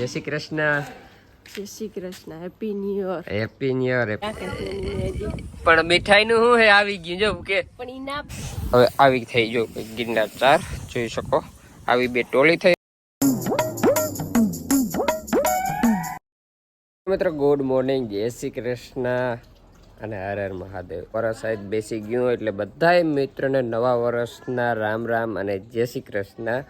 જય શ્રી કૃષ્ણ જય Shri Krishna happy new year happy new year પણ મીઠાઈ નું શું હે? આવી ગયું જો કે પણ ઇના હવે આવી થઈ જો ગિરનાર ચાર જોઈ શકો. આવી બે ટોળી થઈ. મિત્રો ગુડ મોર્નિંગ જય શ્રી કૃષ્ણ અને હર હર મહાદેવ. વરસ સાહેબ બેસી ગયું એટલે બધાએ મિત્રોને નવા વર્ષના રામ રામ અને જય શ્રી કૃષ્ણ.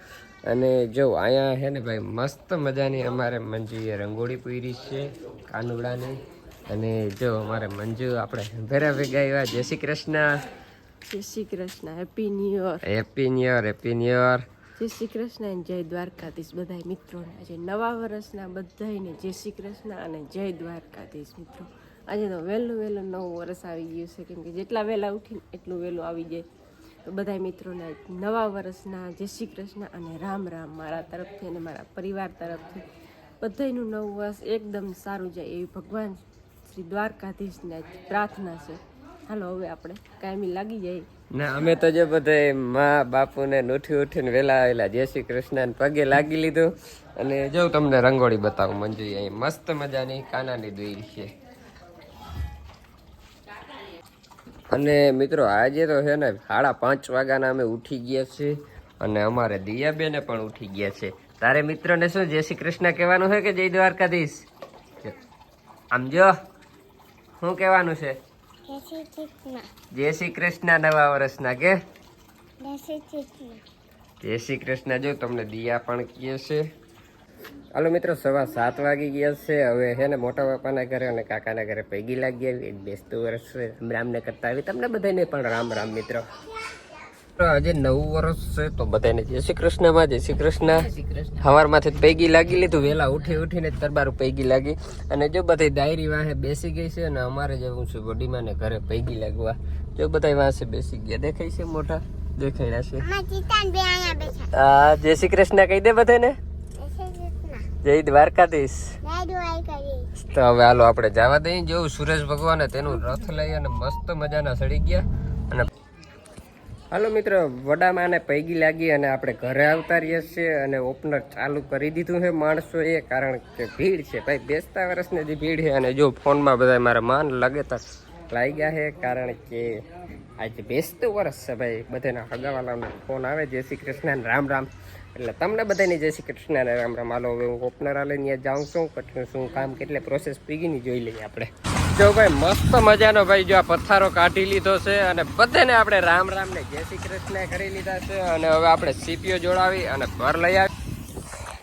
અને જો અહીંયા છે ને ભાઈ મસ્ત મજાની અમારે મંજુએ રંગોળી પૂરી છે કાનુડાની. અને જો અમારે મંજુ આપણે ભેરા ભેગા એવા જય શ્રી કૃષ્ણ. જય Shri Krishna. Happy new year happy new year happy new year જય શ્રી કૃષ્ણ જય દ્વારકાધીશ બધાય મિત્રોને. આજે નવા વર્ષના બધાયને જય શ્રી કૃષ્ણ અને જય દ્વારકાધીશ મિત્રો. આજે તો વહેલું વહેલું નવું વર્ષ આવી ગયું છે. કેમ કે જેટલા વહેલા ઉઠીને એટલું વહેલું આવી જાય. તો બધાય મિત્રોને નવા વર્ષના, જય શ્રી કૃષ્ણ અને રામ રામ મારા તરફથી અને મારા પરિવાર તરફથી. બધાયનું નવું વર્ષ એકદમ સારું જાય એવી ભગવાન શ્રી દ્વારકાધીશને પ્રાર્થના છે. હાલો હવે આપણે કાયમી લાગી જાય. ના, અમે તો જે બધા મા બાપુને ઉઠી ઉઠીને વેલા આવેલા, જય શ્રી કૃષ્ણ પગે લાગી લીધું. અને જો તમને રંગોળી બતાવું મંજુ મસ્ત મજાની કાનાની દોરી છે. અને મિત્રો આજે તો છે ને સાડા પાંચ વાગ્યાના અમે ઉઠી ગયા છે અને અમારે દિયાબેને પણ ઉઠી ગયા છે. તારે મિત્રોને શું જય શ્રી કૃષ્ણ કહેવાનું છે કે જય દ્વારકાધીશ? આમ જો શું કહેવાનું છે? જય શ્રી કૃષ્ણ. નવા વર્ષના કે? જય શ્રી કૃષ્ણ. જો તમને દિયા પણ કહે છે. હાલો મિત્રો સવા સાત વાગી ગયા છે. હવે છે ને મોટા બાપાના ઘરે અને કાકાના ઘરે પૈગી લાગી આવી. બેસતું વર્ષ છે રામ રામને કરતા આવી. તમને બધાને પણ રામ રામ મિત્રો. તો આજે નવું વર્ષ છે તો બધાને જય શ્રી કૃષ્ણમાં જય શ્રી કૃષ્ણ. હવારમાંથી જ પૈગી લાગી લીધું. વહેલા ઉઠી ઉઠીને જ તરબારું પૈગી લાગી. અને જો બધી ડાયરી વાહે બેસી ગઈ છે અને અમારે જવું છે બોડીમાં ને ઘરે પૈગી લાગવા. જો બધા વાંસે બેસી ગયા. દેખાય છે મોટા? દેખાયા છે. હા જય શ્રી કૃષ્ણ કહી દે બધાને જય દ્વારકાધીશ. તો હવે હાલો આપણે જવા દઈએ. જેવું સુરેશ ભગવાને તેનું રથ લઈ અને મસ્ત મજાના સડી ગયા. અને હાલો મિત્રો વડામાં પૈગી લાગી અને આપણે ઘરે આવતા રહીએ છીએ અને ઓપનર ચાલુ કરી દીધું છે માણસો એ કારણ કે ભીડ છે. ભાઈ બેસતા વર્ષની જે ભીડ છે અને જો ફોનમાં બધા મારા માન લગેતા લાગ્યા છે કારણ કે આજે બેસતું વર્ષ છે ભાઈ. બધાના હગાવાલાનો ફોન આવે. જય શ્રી કૃષ્ણ રામ રામ. એટલે તમને બધાને જય શ્રી કૃષ્ણ અને રામ રામ. હાલો, હવે હું ઓપનર લઈને જાઉં છું. કેટલું શું કામ, કેટલે પ્રોસેસ પીગીની જોઈ લઈએ આપણે. જો ભાઈ, મસ્ત મજાનો ભાઈ, જો આ પથ્થારો કાઢી લીધો છે અને બધાને આપણે રામ રામ ને જય શ્રી કૃષ્ણ કરી લીધા છે. અને હવે આપણે સીપીઓ જોડાવી અને ઘર લઈ આવી.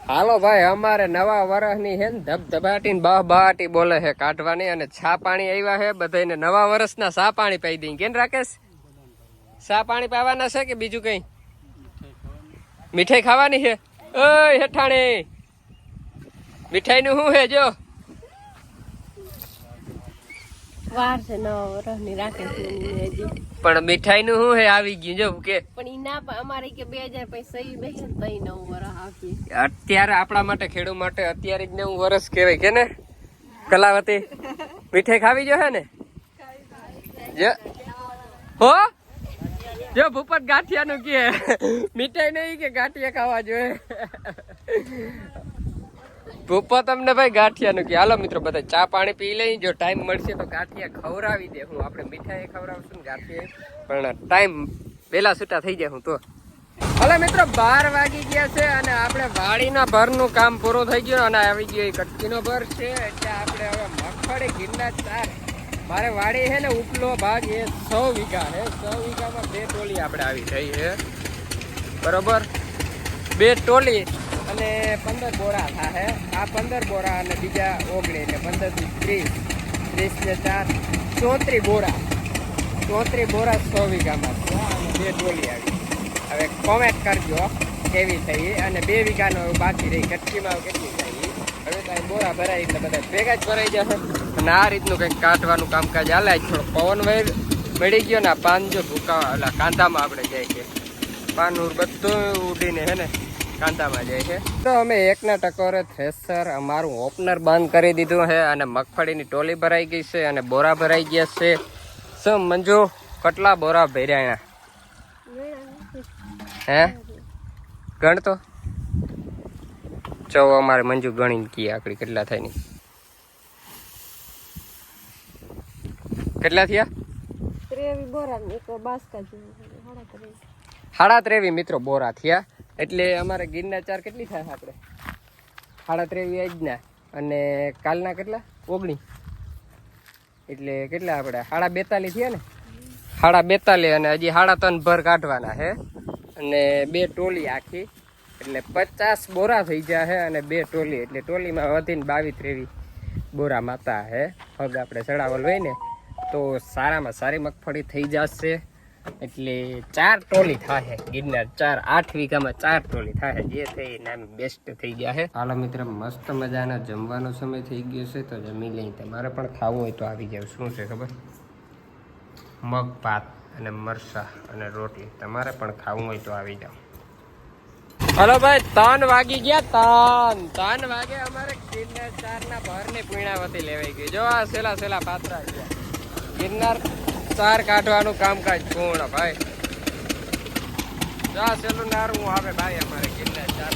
હાલો ભાઈ, અમારે નવા વર્ષની હે ને ધબધબાટી ને બહ બહાટી બોલે છે કાઢવાની અને છા પાણી આવ્યા છે. બધાને નવા વર્ષના સા પાણી પાઈ દઈ કેમ રાકેશ? સા પાણી પાવાના છે કે બીજું કઈ? મીઠાઈ ખાવાની છે? ઓય હેઠાણી. મીઠાઈ નું શું છે જો? વાર છે રાખે પણ મીઠાઈ નું શું આવી ગયું જો કે પણ ઈ ના અમારે કે બે હજાર પૈસા સહી બે તઈ નવું વરસ આપી અત્યારે આપણા માટે ખેડૂત માટે અત્યારે જ નવું વર્ષ કહેવાય કે ને? કલાવતી મીઠાઈ ખાવી જો હે ને? જે. હો? જો ભૂપત ગાંઠિયા નું કે મીઠાઈ નહીં કે ગાંઠિયા ખાવા જોઈએ. ભૂપત તમને ભાઈ ગાંઠિયા નું કે હાલો મિત્રો, બધા ચા પાણી પી લઈ. જો ટાઈમ મળશે તો ગાંઠિયા ખવડાવી દે. હું આપણે મીઠાઈ ખવડાવશું ગાંઠિયા પણ ટાઈમ પેલા છૂટા થઈ જાય હું તો. હવે મિત્રો, બાર વાગી ગયા છે અને આપણે વાડીના ભરનું કામ પૂરું થઈ ગયું અને આવી ગયો કટકીનો ભર છે. એટલે આપણે હવે મગફળી ગીરના ચાર મારે વાડી છે ને, ઉપલો ભાગ એ સો વીઘા છે. સો વીઘામાં બે ટોલી આપણે આવી થઈ છે. બરોબર? બે ટોલી અને પંદર બોરા થાય આ પંદર બોરા અને બીજા ઓગણી એટલે પંદરથી ત્રીસ. ત્રીસ ને ચાર. ચોત્રીસ બોરા. ચોત્રીસ બોરા સો વીઘામાં બે ટોલી આવી હવે કોમેન્ટ કરજો કેવી થઈ અને બે વીઘાનો બાકી રહી. કેટલીમાં કેટલી થઈ? હવે તો બોરા ભરાય એટલે બધા ભેગા જ ભરાઈ જશે અને આ રીતનું કંઈક કાઢવાનું કામકાજ હાલે. થોડો પવન વહી મળી ગયો ને આ પાન જો ભૂકા એટલે કાંધામાં આપણે જાય છે. પાન બધું ઉડીને હે ને કાંધામાં જાય છે. તો અમે એકના ટકોરે થ્રેસર અમારું ઓપનર બંધ કરી દીધું છે અને મગફળીની ટોલી ભરાઈ ગઈ છે અને બોરા ભરાઈ ગયા છે. શું મંજુ કેટલા બોરા ભર્યા હે? ગણતો? ચવ અમારે મંજુ ગણીને કીએ આકડી કેટલા થાય નહીં કેટલા થયા? ને સાડા ત્રેવી મિત્રો બોરા થયા. એટલે અમારે ગીરના ચાર કેટલી થાય આપણે? સાડા ત્રેવી આજના અને કાલના કેટલા? ઓગણી એટલે કેટલા આપણે? સાડા બેતાલીસ થયા ને? સાડા બેતાલીસ અને હજી સાડા ત્રણ ભર કાઢવાના છે. અને બે ટોલી આખી. એટલે પચાસ બોરા થઈ ગયા છે અને બે ટોલી. એટલે ટોલીમાં વધીને બાવીસ ત્રેવી બોરા માતા હે. હગ આપણે ચડાવલ હોય ને, તો સારામાં સારી મગફળી થઈ જશે. એટલે ચાર ટોલી થાય ગિરનાર. ચાર આઠ વીઘામાં ચાર ટોલી થાય જે થઈ નામ બેસ્ટ થઈ ગયા છે હાલો મિત્ર, મસ્ત મજાના જમવાનો સમય થઈ ગયો છે. તો જમી લઈ તમારે પણ ખાવું હોય તો આવી જાવ. શું છે ખબર? મગ ભાત અને મરસા અને રોટલી. તમારે પણ ખાવું હોય તો આવી જાવ. હલો ભાઈ ત્રણ વાગી ગયા ત્રણ ત્રણ વાગે અમારે ગિરનાર ચાર ના ભરની પૂર્ણાવતી લેવાઈ ગઈ. જો આ સેલા સેલા પાત્રા ગયા. ગિરનાર ચાર કાઢવાનું કામકાજ પૂર્ણ, ભાઈ. જા સેલું નારું આવે ભાઈ અમારે ગિરનાર ચાર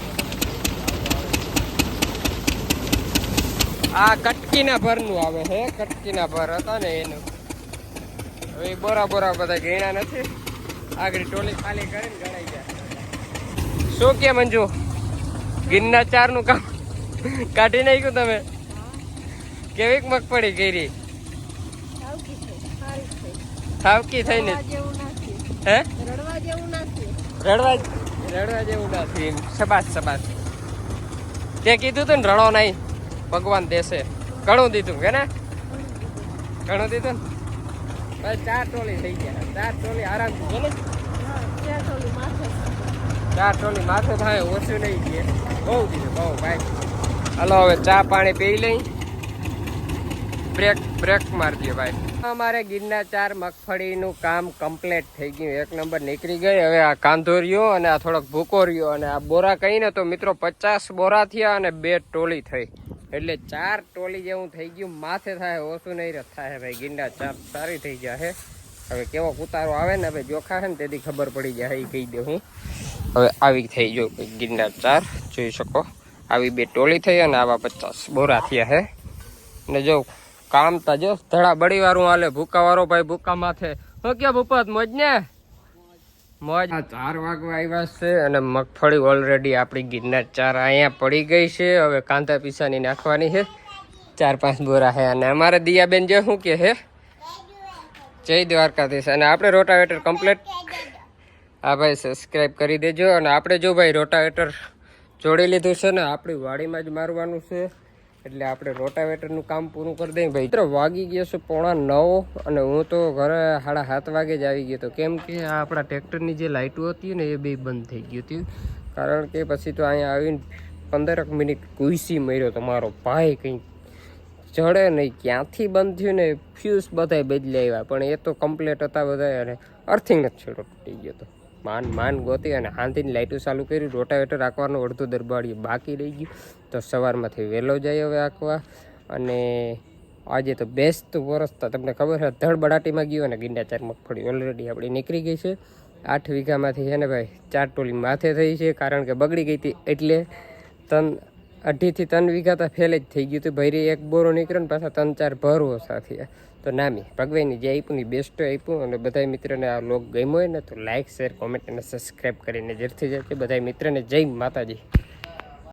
આ કટકીના ભરનું આવે હે, કટકીના ભર હતા ને એનું. હવે બોરા બોરા બધા ગીણા નથી. આગળ ટોલી ખાલી કરીને ગણાઈ ગયા શું કે મંજુ? ગિરના ચારનું કામ કાઢી નાખ્યું તમે? કેવીક મગફળી કરી થાવકી થઈને ને. હે? રડવા જેવું રડવા જેવું નથી. સબાસ સબાસ તે કીધું તું ને, રડો નહીં. ભગવાન દેશે. ઘણું દીધું કે ને? ઘણું દીધું ને? બસ ચાર ટોલી થઈ ગયા. ચાર ટોલી આરામથી, હા ત્યાં માથે ચાર ટોલી માથે થાય, ઓછું નહીં કે. બહુ દીધું ભાઈ. હાલો, હવે ચા પાણી પી લઈ. બ્રેક બ્રેક મારી દો ભાઈ. અમારે ગીરના ચાર મગફળીનું કામ કમ્પ્લીટ થઈ ગયું. એક નંબર નીકળી ગઈ. હવે આ કાંધો રહ્યો અને આ થોડોક ભૂકો રહ્યો અને આ બોરા કહીને તો મિત્રો પચાસ બોરા થયા અને બે ટોલી થઈ. એટલે ચાર ટોલી જેવું થઈ ગયું. માથે થાય, ઓછું નહીં થાય, ભાઈ ગીંડા ચાર સારી થઈ જશે હવે કેવો કુતારો આવે ને, હવે જોખા છે ને, તેથી ખબર પડી જાય, એ કહી દઉં હું. હવે આવી થઈ જો ગિરનાર ચાર, જોઈ શકો. આવી બે ટોલી થઈ અને આવા પચાસ બોરા થયા હે. ને જો કામ તા જો, ધડા બળી વાળું હાલે. ભૂકા વાળો ભાઈ ભૂકા માથે. હું ક્યાં ભૂપત, મોજ ને? મોજ. ચાર વાગવા આવ્યા છે અને મગફળી ઓલરેડી આપણી ગિરનાર ચાર અહીંયા પડી ગઈ છે. હવે કાંદા પીસાની નાખવાની છે. ચાર પાંચ બોરા છે. અને અમારે દિયાબેન જે શું કે હે જય દ્વારકાધીશ. અને આપણે રોટાવેટર કમ્પ્લીટ હા ભાઈ સબસ્ક્રાઈબ કરી દેજો અને આપણે જો ભાઈ રોટાવેટર જોડી લીધું છે ને, આપણી વાડીમાં જ મારવાનું છે. એટલે આપણે રોટાવેટરનું કામ પૂરું કરી દઈએ. ભાઈ, મિત્રો, વાગી ગયો છે પોણા નવ અને હું તો ઘરે સાડા સાત વાગે જ આવી ગયો હતો. કેમ કે આ આપણા ટ્રેક્ટરની જે લાઇટો હતી ને, એ બે બંધ થઈ ગયું હતી. કારણ કે પછી તો અહીંયા આવીને પંદરક મિનિટ કુઈસી મર્યો તમારો ભાઈ કંઈક જડે નહીં. ક્યાંથી બંધ થયું ને ફ્યુઝ બધાય બદલી આવ્યા. પણ એ તો કમ્પ્લેટ હતા બધા અને અર્થિંગ જ છેડો તૂટી ગયો હતો. માન માન ગોતી અને હાંતીની લાઇટો ચાલુ કરી રોટાવેટર રાખવાનું અડધું દરબાડીએ બાકી રહી ગયું. તો સવારમાંથી વહેલો જાય હવે આંકવા અને આજે તો બેસ્ટ વરસ તો તમને ખબર છે ધડબડાટીમાં ગયો અને ગીંડાચાર મગફળી ઓલરેડી આપણી નીકળી ગઈ છે. આઠ વીઘામાંથી છે ને ભાઈ, ચાર ટોલી માથે થઈ છે કારણ કે બગડી ગઈ હતી એટલે તન અઢીથી ત્રણ વીઘા તો ફેલ જ થઈ ગયું હતું. ભૈરી એક બોરો નીકળ્યો ને પાછા ત્રણ ચાર ભરો સાથે. તો નામી, ભગવાનની જે આપ્યું ને બેસ્ટ આપ્યું અને બધા મિત્રોને આ લોક ગમ્યો હોય ને તો લાઇક શેર કોમેન્ટ અને સબસ્ક્રાઈબ કરીને જરૂરથી જશે બધા મિત્રને જય માતાજી.